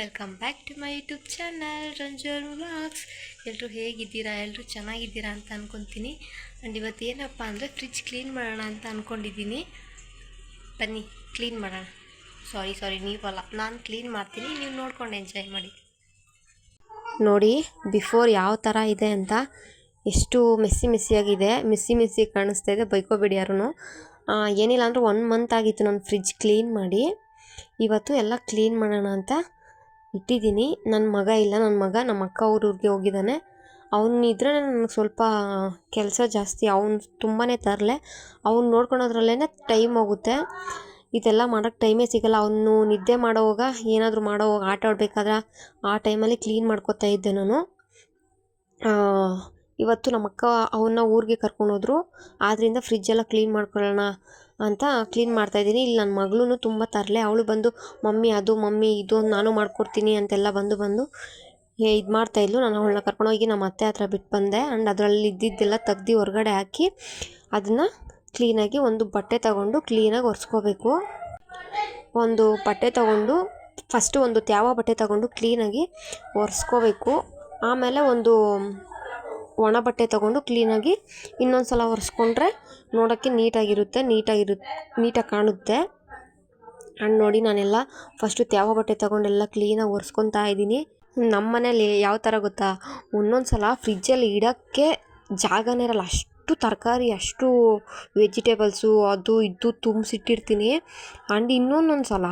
Welcome back to my YouTube channel Ranjan vlogs ಎಲ್ಲರೂ ಹೇಗಿದ್ದೀರಾ? ಎಲ್ಲರೂ ಚೆನ್ನಾಗಿದ್ದೀರಾ ಅಂತ ಅಂದ್ಕೊತೀನಿ ಆ್ಯಂಡ್ ಇವತ್ತು ಏನಪ್ಪ ಅಂದರೆ ಫ್ರಿಜ್ ಕ್ಲೀನ್ ಮಾಡೋಣ ಅಂತ ಅಂದ್ಕೊಂಡಿದ್ದೀನಿ ಬನ್ನಿ ಕ್ಲೀನ್ ಮಾಡೋಣ. ಸಾರಿ ಸಾರಿ ನೀವಲ್ಲ. ನಾನು ಕ್ಲೀನ್ ಮಾಡ್ತೀನಿ. ನೀವು ನೋಡ್ಕೊಂಡು ಎಂಜಾಯ್ ಮಾಡಿ. ನೋಡಿ ಬಿಫೋರ್ ಯಾವ ಥರ ಇದೆ ಅಂತ ಎಷ್ಟು ಮೆಸ್ಸಿ ಮೆಸ್ಸಿಯಾಗಿದೆ ಮೆಸ್ಸಿ ಮೆಸ್ಸಿ ಕಾಣಿಸ್ತಾ ಇದೆ. ಬೈಕೋಬೇಡಿ ಯಾರೂ ಏನಿಲ್ಲ ಅಂದರೆ ಒನ್ ಮಂತ್ ಆಗಿತ್ತು ನಾನು ಫ್ರಿಜ್ ಕ್ಲೀನ್ ಮಾಡಿ. ಇವತ್ತು ಎಲ್ಲ ಕ್ಲೀನ್ ಮಾಡೋಣ ಅಂತ ಇಟ್ಟಿದ್ದೀನಿ. ನನ್ನ ಮಗ ಇಲ್ಲ. ನನ್ನ ಮಗ ನಮ್ಮ ಅಕ್ಕ ಊರಿಗೆ ಹೋಗಿದ್ದಾನೆ ಅವನಿದ್ರೆ ನನಗೆ ಸ್ವಲ್ಪ ಕೆಲಸ ಜಾಸ್ತಿ. ಅವ್ನು ತುಂಬಾ ತರಲೆ. ಅವ್ನು ನೋಡ್ಕೊಳೋದ್ರಲ್ಲೇ ಟೈಮ್ ಹೋಗುತ್ತೆ. ಇದೆಲ್ಲ ಮಾಡೋಕ್ಕೆ ಟೈಮೇ ಸಿಗಲ್ಲ. ಅವನು ನಿದ್ದೆ ಮಾಡೋವಾಗ ಏನಾದರೂ ಮಾಡೋವಾಗ ಆಟ ಆಡಬೇಕಾದ್ರೆ ಆ ಟೈಮಲ್ಲಿ ಕ್ಲೀನ್ ಮಾಡ್ಕೋತಾ ಇದ್ದೆ ನಾನು. ಇವತ್ತು ನಮ್ಮ ಅಕ್ಕ ಅವನ್ನ ಊರಿಗೆ ಕರ್ಕೊಂಡೋದ್ರು ಆದ್ದರಿಂದ ಫ್ರಿಜ್ಜೆಲ್ಲ ಕ್ಲೀನ್ ಮಾಡ್ಕೊಳ್ಳೋಣ. ಅಂತ ಕ್ಲೀನ್ ಮಾಡ್ತಾ ಇದ್ದೀನಿ. ಇಲ್ಲಿ ನನ್ನ ಮಗಳೂ ತುಂಬ ತರಲೆ. ಅವಳು ಬಂದು, ಮಮ್ಮಿ, ಅದು, ಮಮ್ಮಿ, ಇದು ನಾನು ಮಾಡ್ಕೊಡ್ತೀನಿ ಅಂತೆಲ್ಲ ಬಂದು ಬಂದು ಏ ಇದು ಮಾಡ್ತಾಯಿದ್ಲು ನಾನು ಅವಳನ್ನ ಕರ್ಕೊಂಡೋಗಿ ನಮ್ಮ ಅತ್ತೆ ಹತ್ರ ಬಿಟ್ಟು ಬಂದೆ. ಆ್ಯಂಡ್ ಅದರಲ್ಲಿ ಇದ್ದಿದ್ದೆಲ್ಲ ತೆಗ್ದು ಹೊರಗಡೆ ಹಾಕಿ ಅದನ್ನು ಕ್ಲೀನಾಗಿ ಒಂದು ಬಟ್ಟೆ ತಗೊಂಡು ಕ್ಲೀನಾಗಿ ಒರೆಸ್ಕೋಬೇಕು. ಒಂದು ಬಟ್ಟೆ ತಗೊಂಡು ಫಸ್ಟು ಒಂದು ತ್ಯಾವ ಬಟ್ಟೆ ತಗೊಂಡು ಕ್ಲೀನಾಗಿ ಒರೆಸ್ಕೋಬೇಕು. ಆಮೇಲೆ ಒಂದು ಒಣ ಬಟ್ಟೆ ತೊಗೊಂಡು ಕ್ಲೀನಾಗಿ ಇನ್ನೊಂದು ಸಲ ಒರೆಸ್ಕೊಂಡ್ರೆ ನೋಡೋಕ್ಕೆ ನೀಟಾಗಿರುತ್ತೆ, ನೀಟಾಗಿರು ನೀಟಾಗಿ ಕಾಣುತ್ತೆ. ಆ್ಯಂಡ್ ನೋಡಿ ನಾನೆಲ್ಲ ಫಸ್ಟು ತ್ಯಾವ ಬಟ್ಟೆ ತಗೊಂಡೆಲ್ಲ ಕ್ಲೀನಾಗಿ ಒರೆಸ್ಕೊತಾ ಇದ್ದೀನಿ. ನಮ್ಮ ಮನೇಲಿ ಯಾವ ಥರ ಗೊತ್ತಾ? ಒಂದೊಂದು ಸಲ ಫ್ರಿಜ್ಜಲ್ಲಿ ಇಡೋಕ್ಕೆ ಜಾಗನೇ ಇರಲ್ಲ. ಅಷ್ಟು ತರಕಾರಿ, ಅಷ್ಟು ವೆಜಿಟೇಬಲ್ಸು ಅದು ಇದು ತುಂಬಿಸಿಟ್ಟಿರ್ತೀನಿ. ಆ್ಯಂಡ್ ಇನ್ನೊಂದೊಂದು ಸಲ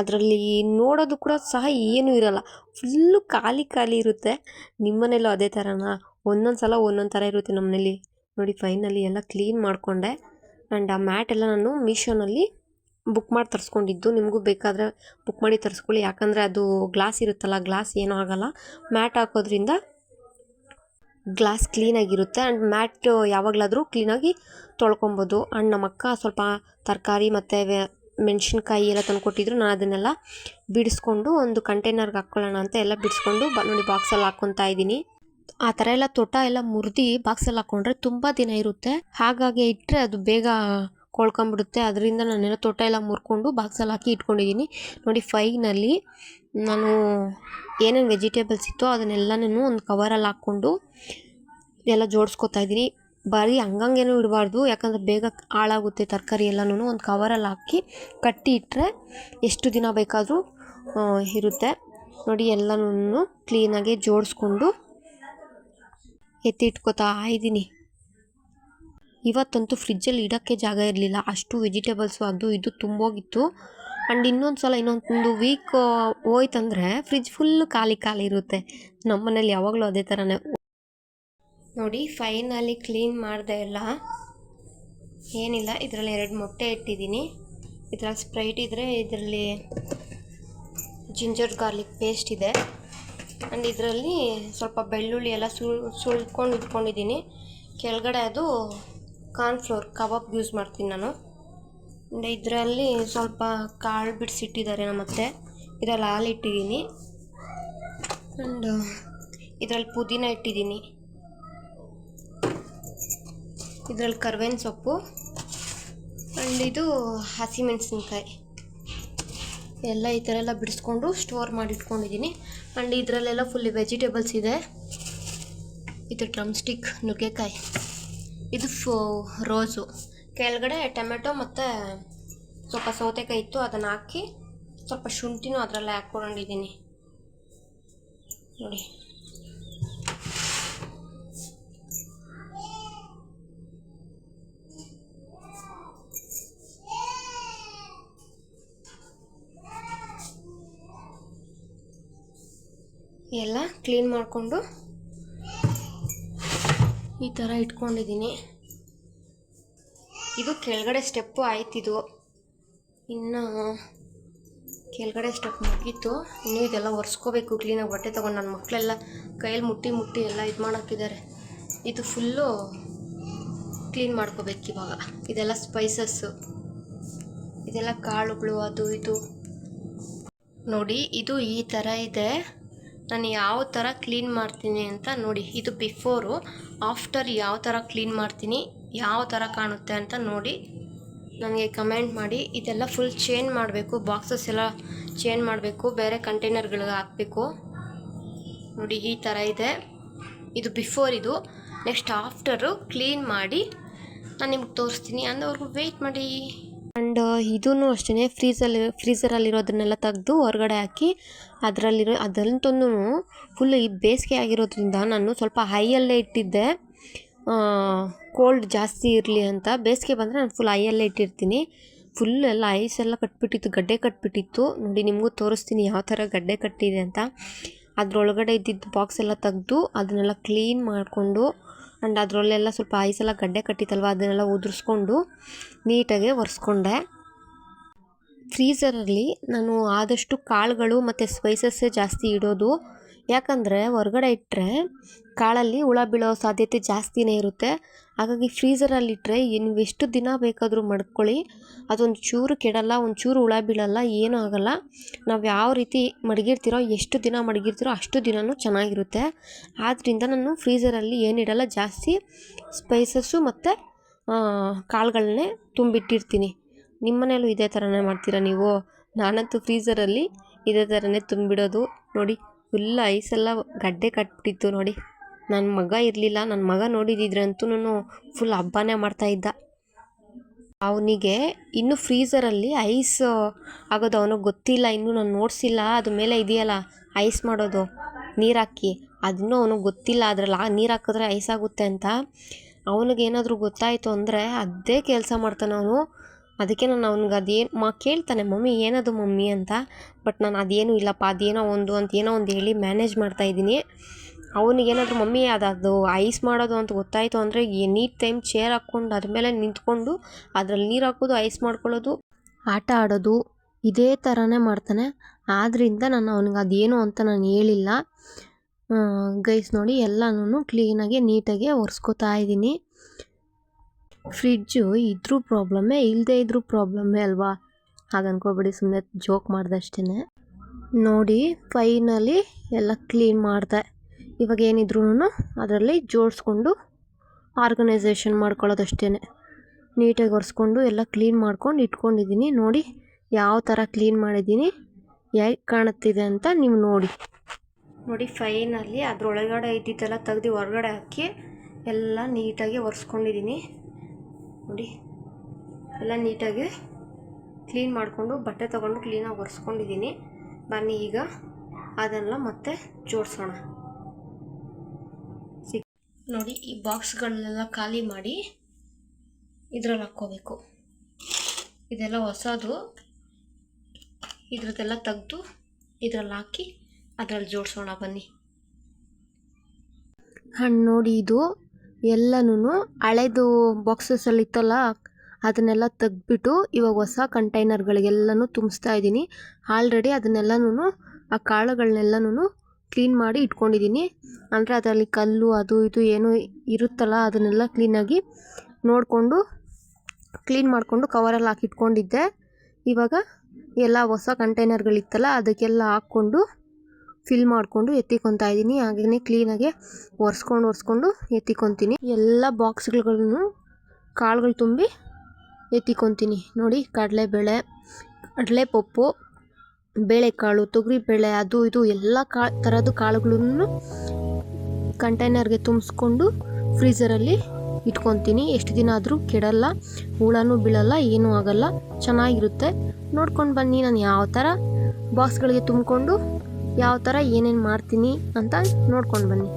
ಅದರಲ್ಲಿ ನೋಡೋದು ಕೂಡ ಸಹ ಏನೂ ಇರಲ್ಲ. ಫುಲ್ಲು ಖಾಲಿ ಖಾಲಿ ಇರುತ್ತೆ. ನಿಮ್ಮ ಮನೇಲೂ ಅದೇ ಥರನಾ ಒಂದೊಂದು ಸಲ ಒಂದೊಂದು ಥರ ಇರುತ್ತೆ ನಮ್ಮನೇಲಿ ನೋಡಿ ಫೈನಲಿ ಎಲ್ಲ ಕ್ಲೀನ್ ಮಾಡಿಕೊಂಡೆ. ಆ್ಯಂಡ್ ಆ ಮ್ಯಾಟ್ ಎಲ್ಲ ನಾನು ಮೀಶೋನಲ್ಲಿ ಬುಕ್ ಮಾಡಿ ತರಿಸ್ಕೊಂಡಿದ್ದು. ನಿಮಗೂ ಬೇಕಾದರೆ ಬುಕ್ ಮಾಡಿ ತರಿಸ್ಕೊಳ್ಳಿ. ಯಾಕಂದರೆ ಅದು ಗ್ಲಾಸ್ ಇರುತ್ತಲ್ಲ ಗ್ಲಾಸ್ ಏನೂ ಆಗೋಲ್ಲ. ಮ್ಯಾಟ್ ಹಾಕೋದ್ರಿಂದ ಗ್ಲಾಸ್ ಕ್ಲೀನಾಗಿರುತ್ತೆ ಆ್ಯಂಡ್ ಮ್ಯಾಟ್ ಯಾವಾಗಲಾದರೂ ಕ್ಲೀನಾಗಿ ತೊಳ್ಕೊಬೋದು. ಆ್ಯಂಡ್ ನಮ್ಮ ಅಕ್ಕ ಸ್ವಲ್ಪ ತರಕಾರಿ ಮತ್ತು ಮೆಣಸಿನ್ಕಾಯಿ ಎಲ್ಲ ತಂದುಕೊಟ್ಟಿದ್ರು ನಾನು ಅದನ್ನೆಲ್ಲ ಬಿಡಿಸ್ಕೊಂಡು ಒಂದು ಕಂಟೈನರ್ಗೆ ಹಾಕ್ಕೊಳ್ಳೋಣ ಅಂತ ಎಲ್ಲ ಬಿಡಿಸ್ಕೊಂಡು ಬ, ನೋಡಿ ಬಾಕ್ಸಲ್ಲಿ ಹಾಕ್ಕೊತಾ ಇದ್ದೀನಿ. ಆ ಥರ ಎಲ್ಲ ತೋಟ ಎಲ್ಲ ಮುರಿದು ಬಾಕ್ಸಲ್ಲಿ ಹಾಕ್ಕೊಂಡ್ರೆ ತುಂಬ ದಿನ ಇರುತ್ತೆ. ಹಾಗಾಗಿ ಇಟ್ಟರೆ ಅದು ಬೇಗ ಕೊಳ್ಕೊಂಬಿಡುತ್ತೆ ಅದರಿಂದ ನಾನೆಲ್ಲ ತೋಟ ಎಲ್ಲ ಮುರ್ಕೊಂಡು ಬಾಕ್ಸಲ್ಲಿ ಹಾಕಿ ಇಟ್ಕೊಂಡಿದ್ದೀನಿ ನೋಡಿ ಫೈನಲ್ಲಿ ನಾನು ಏನೇನು ವೆಜಿಟೇಬಲ್ಸ್ ಇತ್ತೋ ಅದನ್ನೆಲ್ಲನೂ ಒಂದು ಕವರಲ್ಲಿ ಹಾಕ್ಕೊಂಡು ಎಲ್ಲ ಜೋಡಿಸ್ಕೊತಾ ಇದ್ದೀನಿ. ಬರೀ ಹಂಗಂಗೇನೂ ಇಡಬಾರ್ದು. ಯಾಕಂದರೆ ಬೇಗ ಹಾಳಾಗುತ್ತೆ ತರಕಾರಿ ಎಲ್ಲನೂ ಒಂದು ಕವರಲ್ಲಿ ಹಾಕಿ ಕಟ್ಟಿ ಇಟ್ಟರೆ ಎಷ್ಟು ದಿನ ಬೇಕಾದರೂ ಇರುತ್ತೆ. ನೋಡಿ ಎಲ್ಲನೂ ಕ್ಲೀನಾಗಿ ಜೋಡಿಸ್ಕೊಂಡು ಎತ್ತಿ ಇಟ್ಕೋತಾ ಇದ್ದೀನಿ. ಇವತ್ತಂತೂ ಫ್ರಿಜ್ಜಲ್ಲಿ ಇಡೋಕ್ಕೆ ಜಾಗ ಇರಲಿಲ್ಲ. ಅಷ್ಟು ವೆಜಿಟೇಬಲ್ಸು ಅದು ಇದು ತುಂಬೋಗಿತ್ತು. ಆ್ಯಂಡ್ ಇನ್ನೊಂದು ಸಲ ಇನ್ನೊಂದು ವೀಕ್ ಹೋಯ್ತಂದರೆ ಫ್ರಿಜ್ ಫುಲ್ಲು ಖಾಲಿ ಖಾಲಿ ಇರುತ್ತೆ. ನಮ್ಮ ಮನೇಲಿ ಯಾವಾಗಲೂ ಅದೇ ಥರನೇ ನೋಡಿ ಫೈನಲಿ ಕ್ಲೀನ್ ಮಾಡಿದೆ ಎಲ್ಲ. ಏನಿಲ್ಲ, ಇದರಲ್ಲಿ ಎರಡು ಮೊಟ್ಟೆ ಇಟ್ಟಿದ್ದೀನಿ. ಇದರಲ್ಲಿ ಸ್ಪ್ರೈಟ್ ಇದ್ದರೆ ಇದರಲ್ಲಿ ಜಿಂಜರ್ ಗಾರ್ಲಿಕ್ ಪೇಸ್ಟ್ ಇದೆ. ಆ್ಯಂಡ್ ಇದರಲ್ಲಿ ಸ್ವಲ್ಪ ಬೆಳ್ಳುಳ್ಳಿ ಎಲ್ಲ ಸುಳ್ ಸುಳ್ಕೊಂಡು ಇಟ್ಕೊಂಡಿದ್ದೀನಿ. ಕೆಳಗಡೆ ಅದು ಕಾರ್ನ್ಫ್ಲೋರ್ ಕಬಾಬ್ ಯೂಸ್ ಮಾಡ್ತೀನಿ ನಾನು. ಆ್ಯಂಡ್ ಇದರಲ್ಲಿ ಸ್ವಲ್ಪ ಕಾಳು ಬಿಡಿಸಿಟ್ಟಿದ್ದಾರೆ ನಮ್ಮ ಅತ್ತೆ. ಇದರಲ್ಲಿ ಹಾಲು ಇಟ್ಟಿದ್ದೀನಿ. ಆ್ಯಂಡ್ ಇದರಲ್ಲಿ ಪುದೀನ ಇಟ್ಟಿದ್ದೀನಿ. ಇದರಲ್ಲಿ ಕರ್ಬೇವಿನ ಸೊಪ್ಪು. ಆ್ಯಂಡ್ ಇದು ಹಸಿಮೆಣಸಿನ್ಕಾಯಿ. ಎಲ್ಲ ಈ ಥರ ಎಲ್ಲ ಬಿಡಿಸ್ಕೊಂಡು ಸ್ಟೋರ್ ಮಾಡಿ ಇಟ್ಕೊಂಡಿದ್ದೀನಿ ಆ್ಯಂಡ್ ಇದರಲ್ಲೆಲ್ಲ ಫುಲ್ ವೆಜಿಟೇಬಲ್ಸ್ ಇದೆ. ಇದು ಡ್ರಮ್ ಸ್ಟಿಕ್ ನುಗ್ಗೆಕಾಯಿ. ಇದು ಫೋ, ರೋಸು. ಕೆಳಗಡೆ ಟೊಮೆಟೊ ಮತ್ತು ಸ್ವಲ್ಪ ಸೌತೆಕಾಯಿ ಇತ್ತು, ಅದನ್ನು ಹಾಕಿ ಸ್ವಲ್ಪ ಶುಂಠಿನೂ ಅದರಲ್ಲೇ ಹಾಕ್ಕೊಂಡಿದ್ದೀನಿ. ನೋಡಿ. ಎಲ್ಲ ಕ್ಲೀನ್ ಮಾಡಿಕೊಂಡು ಈ ಥರ ಇಟ್ಕೊಂಡಿದ್ದೀನಿ. ಇದು ಕೆಳಗಡೆ ಸ್ಟೆಪ್ಪು ಆಯ್ತಿದು ಇನ್ನು ಕೆಳಗಡೆ ಸ್ಟೆಪ್ ಮುಗೀತು. ಇನ್ನೂ ಇದೆಲ್ಲ ಒರೆಸ್ಕೋಬೇಕು ಕ್ಲೀನಾಗಿ ಬಟ್ಟೆ ತೊಗೊಂಡು. ನನ್ನ ಮಕ್ಕಳೆಲ್ಲ ಕೈಯಲ್ಲಿ ಮುಟ್ಟಿ ಮುಟ್ಟಿ ಎಲ್ಲ ಇದು ಮಾಡಾಕಿದ್ದಾರೆ. ಇದು ಫುಲ್ಲು ಕ್ಲೀನ್ ಮಾಡ್ಕೋಬೇಕು ಇವಾಗ. ಇದೆಲ್ಲ ಸ್ಪೈಸಸ್ಸು ಇದೆಲ್ಲ ಕಾಳುಗಳು, ಅದು ಇದು. ನೋಡಿ, ಇದು ಈ ಥರ ಇದೆ. ನಾನು ಯಾವ ಥರ ಕ್ಲೀನ್ ಮಾಡ್ತೀನಿ ಅಂತ ನೋಡಿ, ಇದು ಬಿಫೋರು. ಆಫ್ಟರ್ ಯಾವ ಥರ ಕ್ಲೀನ್ ಮಾಡ್ತೀನಿ, ಯಾವ ಥರ ಕಾಣುತ್ತೆ ಅಂತ ನೋಡಿ ನನಗೆ ಕಮೆಂಟ್ ಮಾಡಿ. ಇದೆಲ್ಲ ಫುಲ್ ಚೇಂಜ್ ಮಾಡಬೇಕು, ಬಾಕ್ಸಸ್ ಎಲ್ಲ ಚೇಂಜ್ ಮಾಡಬೇಕು, ಬೇರೆ ಕಂಟೈನರ್ಗಳಿಗೆ ಹಾಕಬೇಕು. ನೋಡಿ, ಈ ಥರ ಇದೆ. ಇದು ಬಿಫೋರ್ ಇದು. ನೆಕ್ಸ್ಟ್ ಆಫ್ಟರು ಕ್ಲೀನ್ ಮಾಡಿ ನಾನು ನಿಮ್ಗೆ ತೋರಿಸ್ತೀನಿ. ಅಂದವ್ರಿಗೂ ವೆಯ್ಟ್ ಮಾಡಿ. ಆ್ಯಂಡ್ ಇದೂ ಅಷ್ಟೇ ಫ್ರೀಸಲ್ಲಿ ಫ್ರೀಸರಲ್ಲಿರೋದನ್ನೆಲ್ಲ ತೆಗೆದು ಹೊರಗಡೆ ಹಾಕಿ ಅದರಲ್ಲಿರೋ ಅದಂತೂ ಫುಲ್ ಈ ಬೇಸಿಗೆ ಆಗಿರೋದ್ರಿಂದ ನಾನು ಸ್ವಲ್ಪ ಹೈಯಲ್ಲೇ ಇಟ್ಟಿದ್ದೆ. ಕೋಲ್ಡ್ ಜಾಸ್ತಿ ಇರಲಿ ಅಂತ. ಬೇಸಿಗೆ ಬಂದರೆ ನಾನು ಫುಲ್ ಹೈಯಲ್ಲೇ ಇಟ್ಟಿರ್ತೀನಿ. ಫುಲ್ ಎಲ್ಲ ಐಸ್ ಎಲ್ಲ ಕಟ್ಬಿಟ್ಟಿತ್ತು, ಗಡ್ಡೆ ಕಟ್ಬಿಟ್ಟಿತ್ತು. ನೋಡಿ, ನಿಮಗೂ ತೋರಿಸ್ತೀನಿ ಯಾವ ಥರ ಗಡ್ಡೆ ಕಟ್ಟಿದೆ ಅಂತ. ಅದರೊಳಗಡೆ ಇದ್ದಿದ್ದು ಬಾಕ್ಸ್ ಎಲ್ಲ ತೆಗೆದು ಅದನ್ನೆಲ್ಲ ಕ್ಲೀನ್ ಮಾಡಿಕೊಂಡು ಆ್ಯಂಡ್ ಅದರಲ್ಲೆಲ್ಲ ಸ್ವಲ್ಪ ಐಸೆಲ್ಲ ಗಡ್ಡೆ ಕಟ್ಟಿತ್ತಲ್ವ, ಅದನ್ನೆಲ್ಲ ಉದುರಿಸ್ಕೊಂಡು ನೀಟಾಗಿ ಒರೆಸ್ಕೊಂಡೆ. ಫ್ರೀಸರಲ್ಲಿ ನಾನು ಆದಷ್ಟು ಕಾಳುಗಳು ಮತ್ತು ಸ್ಪೈಸಸ್ಸೇ ಜಾಸ್ತಿ ಇಡೋದು. ಯಾಕಂದರೆ ಹೊರಗಡೆ ಇಟ್ಟರೆ ಕಾಳಲ್ಲಿ ಹುಳ ಬೀಳೋ ಸಾಧ್ಯತೆ ಜಾಸ್ತಿನೇ ಇರುತ್ತೆ. ಹಾಗಾಗಿ ಫ್ರೀಝರಲ್ಲಿಟ್ಟರೆ ನೀವು ಎಷ್ಟು ದಿನ ಬೇಕಾದರೂ ಮಡ್ಕೊಳ್ಳಿ. ಅದೊಂದು ಚೂರು ಕೆಡಲ್ಲ, ಒಂದು ಚೂರು ಹುಳ ಬೀಳಲ್ಲ, ಏನೂ ಆಗಲ್ಲ. ನಾವು ಯಾವ ರೀತಿ ಮಡಗಿರ್ತೀರೋ, ಎಷ್ಟು ದಿನ ಮಡಗಿರ್ತೀರೋ ಅಷ್ಟು ದಿನವೂ ಚೆನ್ನಾಗಿರುತ್ತೆ. ಆದ್ದರಿಂದ ನಾನು ಫ್ರೀಝರಲ್ಲಿ ಏನಿಡಲ್ಲ, ಜಾಸ್ತಿ ಸ್ಪೈಸಸ್ಸು ಮತ್ತು ಕಾಳುಗಳನ್ನೇ ತುಂಬಿಟ್ಟಿರ್ತೀನಿ. ನಿಮ್ಮ ಮನೇಲೂ ಇದೇ ಥರನೇ ಮಾಡ್ತೀರಾ ನೀವು? ನಾನಂತೂ ಫ್ರೀಝರಲ್ಲಿ ಇದೇ ಥರನೇ ತುಂಬಿಡೋದು. ನೋಡಿ ಫುಲ್ ಐಸೆಲ್ಲ ಗಡ್ಡೆ ಕಟ್ಬಿಟ್ಟಿತ್ತು ನೋಡಿ. ನನ್ನ ಮಗ ಇರಲಿಲ್ಲ ನನ್ನ ಮಗ ನೋಡಿದಿದ್ರಂತೂ ಫುಲ್ ಹಬ್ಬನೇ ಮಾಡ್ತಾಯಿದ್ದ ಅವನಿಗೆ ಇನ್ನೂ ಫ್ರೀಝರಲ್ಲಿ ಐಸ್ ಆಗೋದು ಅವನಿಗೆ ಗೊತ್ತಿಲ್ಲ, ಇನ್ನೂ ನಾನು ನೋಡಿಸಿಲ್ಲ, ಅದು ಮೇಲೆ ಇದೆಯಲ್ಲ ಐಸ್ ಮಾಡೋದು ನೀರು ಹಾಕಿ ಅದನ್ನೂ ಅವನಿಗೆ ಗೊತ್ತಿಲ್ಲ ಅದ್ರಲ್ಲಿ ಆ ನೀರು ಹಾಕಿದ್ರೆ ಐಸ್ ಆಗುತ್ತೆ ಅಂತ. ಅವನಿಗೇನಾದರೂ ಗೊತ್ತಾಯಿತು ಅಂದರೆ ಅದೇ ಕೆಲಸ ಮಾಡ್ತಾನೆ ಅವನು. ಅದಕ್ಕೆ ನಾನು ಅವನಿಗೆ ಅದೇನು, ಮಾ ಕೇಳ್ತಾನೆ, ಮಮ್ಮಿ, ಏನದು ಮಮ್ಮಿ? ಅಂತ. ಬಟ್ ನಾನು ಅದೇನು ಇಲ್ಲಪ್ಪ, ಅದೇನೋ ಒಂದು ಅಂತ ಏನೋ ಒಂದು ಹೇಳಿ ಮ್ಯಾನೇಜ್ ಮಾಡ್ತಾಯಿದ್ದೀನಿ ಅವನಿಗೇನಾದರೂ ಮಮ್ಮಿ ಅದು ಐಸ್ ಮಾಡೋದು ಅಂತ ಗೊತ್ತಾಯಿತು ಅಂದರೆ ನೀಟ್ ಟೈಮ್ ಚೇರ್ ಹಾಕ್ಕೊಂಡು ಅದ್ರ ಮೇಲೆ ನಿಂತ್ಕೊಂಡು ಅದ್ರಲ್ಲಿ ನೀರು ಹಾಕೋದು, ಐಸ್ ಮಾಡ್ಕೊಳ್ಳೋದು, ಆಟ ಆಡೋದು, ಇದೇ ಥರನೇ ಮಾಡ್ತಾನೆ. ಆದ್ದರಿಂದ ನಾನು ಅವನಿಗೆ ಅದೇನು ಅಂತ ನಾನು ಹೇಳಿಲ್ಲ. ಗೈಸ್ ನೋಡಿ ಎಲ್ಲನೂ ಕ್ಲೀನಾಗಿ ನೀಟಾಗಿ ಒರೆಸ್ಕೊತಾ ಇದ್ದೀನಿ. ಫ್ರಿಡ್ಜು ಇದ್ರೂ ಪ್ರಾಬ್ಲಮ್ಮೇ ಇಲ್ಲದೇ ಇದ್ರೂ ಪ್ರಾಬ್ಲಮ್ಮೇ ಅಲ್ವಾ? ಹಾಗನ್ಕೋಬೇಡಿ ಸುಮ್ಮನೆ ಜೋಕ್ ಮಾಡ್ದಷ್ಟೇ ನೋಡಿ ಫೈನಲಿ ಎಲ್ಲ ಕ್ಲೀನ್ ಮಾಡಿದೆ. ಇವಾಗ ಏನಿದ್ರೂ ಅದರಲ್ಲಿ ಜೋಡಿಸ್ಕೊಂಡು ಆರ್ಗನೈಸೇಷನ್ ಮಾಡ್ಕೊಳ್ಳೋದಷ್ಟೇ ನೀಟಾಗಿ ಒರೆಸ್ಕೊಂಡು ಎಲ್ಲ ಕ್ಲೀನ್ ಮಾಡ್ಕೊಂಡು ಇಟ್ಕೊಂಡಿದ್ದೀನಿ. ನೋಡಿ ಯಾವ ಥರ ಕ್ಲೀನ್ ಮಾಡಿದ್ದೀನಿ, ಹೇಗೆ ಕಾಣುತ್ತಿದೆ ಅಂತ ನೀವು ನೋಡಿ. ನೋಡಿ ಫೈನಲ್ಲಿ ಅದರೊಳಗಡೆ ಇದ್ದಿದ್ದೆಲ್ಲ ತೆಗ್ದು ಹೊರಗಡೆ ಹಾಕಿ ಎಲ್ಲ ನೀಟಾಗಿ ಒರೆಸ್ಕೊಂಡಿದ್ದೀನಿ. ನೋಡಿ ಎಲ್ಲ ನೀಟಾಗಿ ಕ್ಲೀನ್ ಮಾಡಿಕೊಂಡು ಬಟ್ಟೆ ತೊಗೊಂಡು ಕ್ಲೀನಾಗಿ ಒರೆಸ್ಕೊಂಡಿದ್ದೀನಿ. ಬನ್ನಿ ಈಗ ಅದನ್ನೆಲ್ಲ ಮತ್ತೆ ಜೋಡಿಸೋಣ. ನೋಡಿ, ಈ ಬಾಕ್ಸ್ಗಳನ್ನೆಲ್ಲ ಖಾಲಿ ಮಾಡಿ ಇದ್ರಲ್ಲಿ ಹಾಕ್ಕೋಬೇಕು. ಇದೆಲ್ಲ ಹೊಸದು. ಇದ್ರದ್ದೆಲ್ಲ ತೆಗೆದು ಇದ್ರಲ್ಲಿ ಹಾಕಿ ಅದರಲ್ಲಿ ಜೋಡಿಸೋಣ ಬನ್ನಿ. ಹಣ್ಣು ನೋಡಿ ಇದು. ಎಲ್ಲನೂ ಹಳೆದು ಬಾಕ್ಸಸ್ಸಲ್ಲಿ ಇತ್ತಲ್ಲ, ಅದನ್ನೆಲ್ಲ ತೆಗ್ದುಬಿಟ್ಟು ಇವಾಗ ಹೊಸ ಕಂಟೈನರ್ಗಳಿಗೆಲ್ಲನೂ ತುಂಬಿಸ್ತಾ ಇದ್ದೀನಿ. ಆಲ್ರೆಡಿ ಅದನ್ನೆಲ್ಲನೂ ಆ ಕಾಳುಗಳನ್ನೆಲ್ಲನೂ ಕ್ಲೀನ್ ಮಾಡಿ ಇಟ್ಕೊಂಡಿದ್ದೀನಿ. ಅಂದರೆ ಅದರಲ್ಲಿ ಕಲ್ಲು ಅದು ಇದು ಏನು ಇರುತ್ತಲ್ಲ, ಅದನ್ನೆಲ್ಲ ಕ್ಲೀನಾಗಿ ನೋಡಿಕೊಂಡು ಕ್ಲೀನ್ ಮಾಡಿಕೊಂಡು ಕವರಲ್ಲಿ ಹಾಕಿ ಇಟ್ಕೊಂಡಿದ್ದೆ. ಇವಾಗ ಎಲ್ಲ ಹೊಸ ಕಂಟೈನರ್ಗಳಿತ್ತಲ್ಲ ಅದಕ್ಕೆಲ್ಲ ಹಾಕ್ಕೊಂಡು ಫಿಲ್ ಮಾಡಿಕೊಂಡು ಎತ್ತಿಕೊತಾ ಇದ್ದೀನಿ. ಹಾಗೆಯೇ ಕ್ಲೀನಾಗೆ ಒರೆಸ್ಕೊಂಡು ಒರೆಸ್ಕೊಂಡು ಎತ್ತಿಕೊತೀನಿ. ಎಲ್ಲ ಬಾಕ್ಸ್ಗಳನ್ನು ಕಾಳುಗಳು ತುಂಬಿ ಎತ್ತಿಕೊತೀನಿ. ನೋಡಿ ಕಡಲೆಬೇಳೆ ಕಡಲೆ ಪಪ್ಪು ಬೇಳೆಕಾಳು, ತೊಗರಿಬೇಳೆ, ಅದು ಇದು ಎಲ್ಲ ಕಾ ಥರದ ಕಾಳುಗಳನ್ನು ಕಂಟೈನರ್ಗೆ ತುಂಬಿಸ್ಕೊಂಡು ಫ್ರೀಝರಲ್ಲಿ ಇಟ್ಕೊತೀನಿ. ಎಷ್ಟು ದಿನ ಆದರೂ ಕೆಡಲ್ಲ, ಹುಳನೂ ಬೀಳಲ್ಲ, ಏನೂ ಆಗಲ್ಲ. ಚೆನ್ನಾಗಿರುತ್ತೆ. ನೋಡ್ಕೊಂಡು ಬನ್ನಿ. ನಾನು ಯಾವ ಥರ ಬಾಕ್ಸ್ಗಳಿಗೆ ತುಂಬಿಕೊಂಡು ಯಾವ ಥರ ಏನೇನು ಮಾಡ್ತೀನಿ ಅಂತ ನೋಡ್ಕೊಂಡು ಬನ್ನಿ.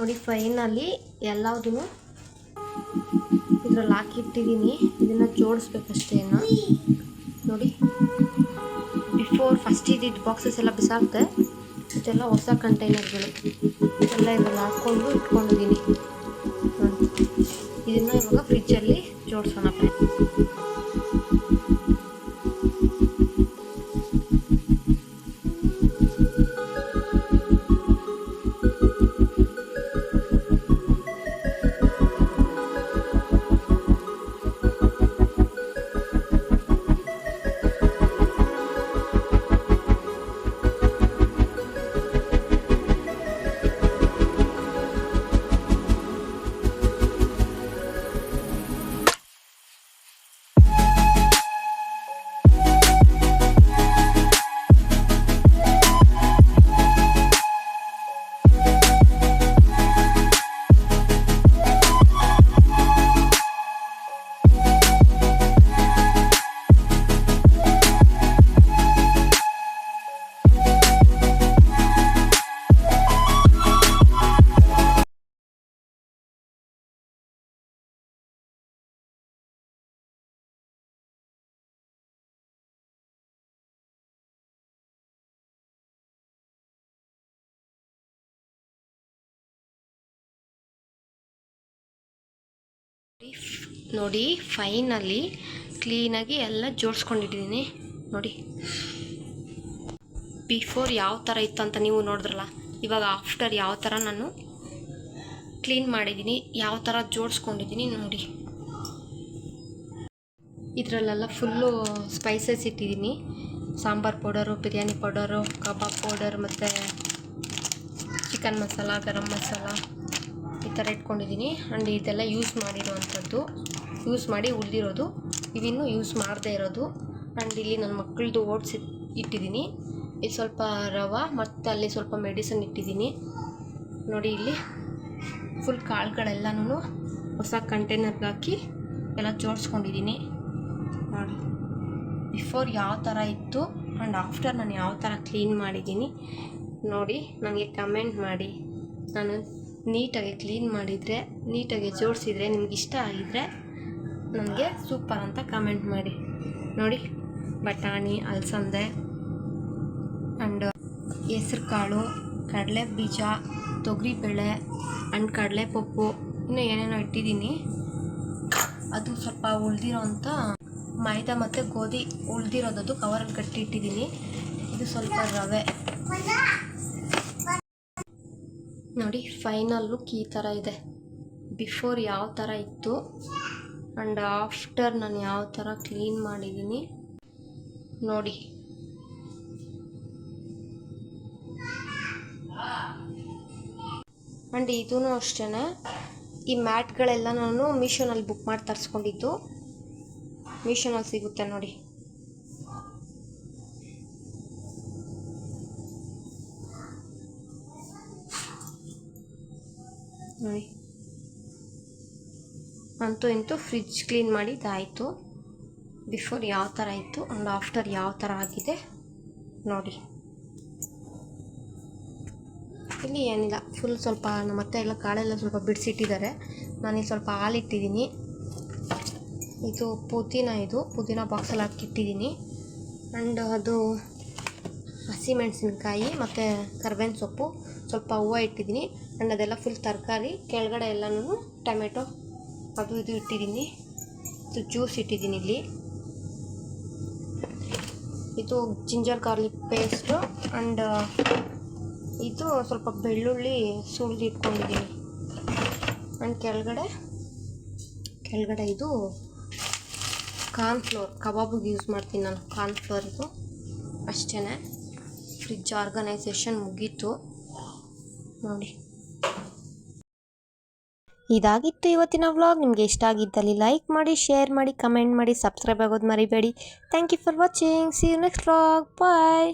ನೋಡಿ ಫೈನಲ್ಲಿ ಎಲ್ಲದೂ ಇದ್ರಲ್ಲಿ ಹಾಕಿಟ್ಟಿದ್ದೀನಿ ಇದನ್ನು ಜೋಡಿಸ್ಬೇಕಷ್ಟೇ ನೋಡಿ ಬಿಫೋರ್ ಫಸ್ಟ್ ಇದ್ದಿದ್ದು ಬಾಕ್ಸಸ್ ಎಲ್ಲ ಬಿಸಾಕ್ತೆ ಇದೆಲ್ಲ ಹೊಸ ಕಂಟೈನರ್ಗಳು ಎಲ್ಲ ಇದರಲ್ಲಿ ಹಾಕ್ಕೊಂಡು ಇಟ್ಕೊಂಡಿದ್ದೀನಿ ಇದನ್ನು ಇವಾಗ ಫ್ರಿಜ್ಜಲ್ಲಿ ಜೋಡಿಸೋಣ ನೋಡಿ ಫೈನಲ್ಲಿ ಕ್ಲೀನಾಗಿ ಎಲ್ಲ ಜೋಡಿಸ್ಕೊಂಡಿದ್ದೀನಿ. ನೋಡಿ. ಬಿಫೋರ್ ಯಾವ ಥರ ಇತ್ತು ಅಂತ ನೀವು ನೋಡಿದ್ರಲ್ಲ, ಇವಾಗ ಆಫ್ಟರ್ ಯಾವ ಥರ ನಾನು ಕ್ಲೀನ್ ಮಾಡಿದ್ದೀನಿ, ಯಾವ ಥರ ಜೋಡಿಸ್ಕೊಂಡಿದ್ದೀನಿ ನೋಡಿ. ಇದರಲ್ಲೆಲ್ಲ ಫುಲ್ಲು ಸ್ಪೈಸಸ್ ಇಟ್ಟಿದ್ದೀನಿ. Sambar powder, biryani powder, kebab powder ಮತ್ತು ಚಿಕನ್ ಮಸಾಲ ಗರಂ ಮಸಾಲ ಈ ಥರ ಇಟ್ಕೊಂಡಿದ್ದೀನಿ. ಆ್ಯಂಡ್ ಇದೆಲ್ಲ ಯೂಸ್ ಮಾಡಿರೋವಂಥದ್ದು. ಯೂಸ್ ಮಾಡಿ ಉಳಿದಿರೋದು. ಇವಿನ್ನೂ ಯೂಸ್ ಮಾಡದೇ ಇರೋದು. ಆ್ಯಂಡ್ ಇಲ್ಲಿ ನನ್ನ ಮಕ್ಕಳದು ಓಟ್ಸ್ ಇಟ್ಟಿದ್ದೀನಿ ಇಲ್ಲಿ ಸ್ವಲ್ಪ ರವೆ ಮತ್ತು ಅಲ್ಲಿ ಸ್ವಲ್ಪ ಮೆಡಿಸನ್ ಇಟ್ಟಿದ್ದೀನಿ ನೋಡಿ ಇಲ್ಲಿ ಫುಲ್ ಕಾಳುಗಳೆಲ್ಲನೂ ಹೊಸ ಕಂಟೈನರ್ಗೆ ಹಾಕಿ ಎಲ್ಲ ಜೋಡಿಸ್ಕೊಂಡಿದ್ದೀನಿ ನೋಡಿ ಬಿಫೋರ್ ಯಾವ ಥರ ಇತ್ತು ಆ್ಯಂಡ್ ಆಫ್ಟರ್ ನಾನು ಯಾವ ಥರ ಕ್ಲೀನ್ ಮಾಡಿದ್ದೀನಿ ನೋಡಿ ನನಗೆ ಕಮೆಂಟ್ ಮಾಡಿ. ನಾನು ನೀಟಾಗಿ ಕ್ಲೀನ್ ಮಾಡಿದರೆ, ನೀಟಾಗಿ ಜೋಡಿಸಿದರೆ ನಿಮ್ಗೆ ಇಷ್ಟ ನನಗೆ ಸೂಪರ್ ಅಂತ ಕಮೆಂಟ್ ಮಾಡಿ. ನೋಡಿ, ಬಟಾಣಿ, ಅಲಸಂದೆ ಆ್ಯಂಡ್ ಹೆಸ್ರು ಕಾಳು ಕಡಲೆ ಬೀಜ ತೊಗರಿಬೇಳೆ ಆ್ಯಂಡ್ ಕಡಲೆ ಪಪ್ಪು ಇನ್ನೂ ಏನೇನೋ ಇಟ್ಟಿದ್ದೀನಿ. ಅದು ಸ್ವಲ್ಪ ಉಳಿದಿರೋ ಅಂಥ ಮೈದಾ ಮತ್ತು ಗೋಧಿ ಉಳಿದಿರೋದದು ಕವರಲ್ಲಿ ಕಟ್ಟಿ ಇಟ್ಟಿದ್ದೀನಿ. ಇದು ಸ್ವಲ್ಪ ರವೆ. ನೋಡಿ ಫೈನಲ್ ಲುಕ್ ಈ ಥರ ಇದೆ. ಬಿಫೋರ್ ಯಾವ ಥರ ಇತ್ತು? ಆ್ಯಂಡ್ ಆಫ್ಟರ್ ನಾನು ಯಾವ ಥರ ಕ್ಲೀನ್ ಮಾಡಿದ್ದೀನಿ, ನೋಡಿ. ಆ್ಯಂಡ್ ಇದೂ ಅಷ್ಟೇ ಈ ಮ್ಯಾಟ್ಗಳೆಲ್ಲ ನಾನು ಮೀಶೋನಲ್ಲಿ ಬುಕ್ ಮಾಡಿ ತರಿಸ್ಕೊಂಡಿದ್ದು. ಮೀಶೋನಲ್ಲಿ ಸಿಗುತ್ತೆ ನೋಡಿ. ನೋಡಿ. ಅಂತೂ ಇಂತೂ ಫ್ರಿಜ್ ಕ್ಲೀನ್ ಮಾಡಿದ್ದಾಯಿತು ಬಿಫೋರ್ ಯಾವ ಥರ ಇತ್ತು ಆ್ಯಂಡ್ ಆಫ್ಟರ್ ಯಾವ ಥರ ಆಗಿದೆ ನೋಡಿ. ಇಲ್ಲಿ ಏನಿಲ್ಲ ಫುಲ್ ಸ್ವಲ್ಪ ನಮ್ಮ ಅತ್ತೆ ಎಲ್ಲ ಕಾಳೆಲ್ಲ ಸ್ವಲ್ಪ ಬಿಡಿಸಿಟ್ಟಿದ್ದಾರೆ. ನಾನಿಲ್ಲಿ ಸ್ವಲ್ಪ ಹಾಲಿಟ್ಟಿದ್ದೀನಿ. ಇದು ಪುದೀನ ಇದು, ಪುದೀನ ಬಾಕ್ಸಲ್ಲಿ ಹಾಕಿಟ್ಟಿದ್ದೀನಿ. ಆ್ಯಂಡ್ ಅದು ಹಸಿಮೆಣಸಿನ್ಕಾಯಿ ಮತ್ತು ಕರ್ಬೇವಿನ ಸೊಪ್ಪು, ಸ್ವಲ್ಪ ಹೂವು ಇಟ್ಟಿದ್ದೀನಿ. ಆ್ಯಂಡ್ ಅದೆಲ್ಲ ಫುಲ್ ತರಕಾರಿ, ಕೆಳಗಡೆ ಎಲ್ಲನೂ ಟೊಮೆಟೊ ಅದು ಇದು ಇಟ್ಟಿದ್ದೀನಿ. ಇದು ಜ್ಯೂಸ್ ಇಟ್ಟಿದ್ದೀನಿ ಇಲ್ಲಿ. ಇದು ಜಿಂಜರ್ ಗಾರ್ಲಿಕ್ ಪೇಸ್ಟು ಆ್ಯಂಡ್ ಇದು ಸ್ವಲ್ಪ ಬೆಳ್ಳುಳ್ಳಿ ಸುಳಿದು ಇಟ್ಕೊಂಡಿದ್ದೀನಿ. ಆ್ಯಂಡ್ ಕೆಳಗಡೆ ಕೆಳಗಡೆ ಇದು ಕಾರ್ನ್ಫ್ಲೋರ್ ಕಬಾಬಿಗೆ ಯೂಸ್ ಮಾಡ್ತೀನಿ ನಾನು ಕಾರ್ನ್ಫ್ಲೋರ್ ಇದು. ಅಷ್ಟೇ ಫ್ರಿಜ್ ಆರ್ಗನೈಸೇಷನ್ ಮುಗೀತು. ನೋಡಿ. ಇದಾಗಿತ್ತು ಇವತ್ತಿನ ವ್ಲಾಗ್. ನಿಮಗೆ ಇಷ್ಟ ಆಗಿದ್ದಲ್ಲಿ ಲೈಕ್ ಮಾಡಿ, ಶೇರ್ ಮಾಡಿ, ಕಮೆಂಟ್ ಮಾಡಿ, ಸಬ್ಸ್ಕ್ರೈಬ್ ಆಗೋದು ಮರಿಬೇಡಿ. Thank you for watching see you next vlog bye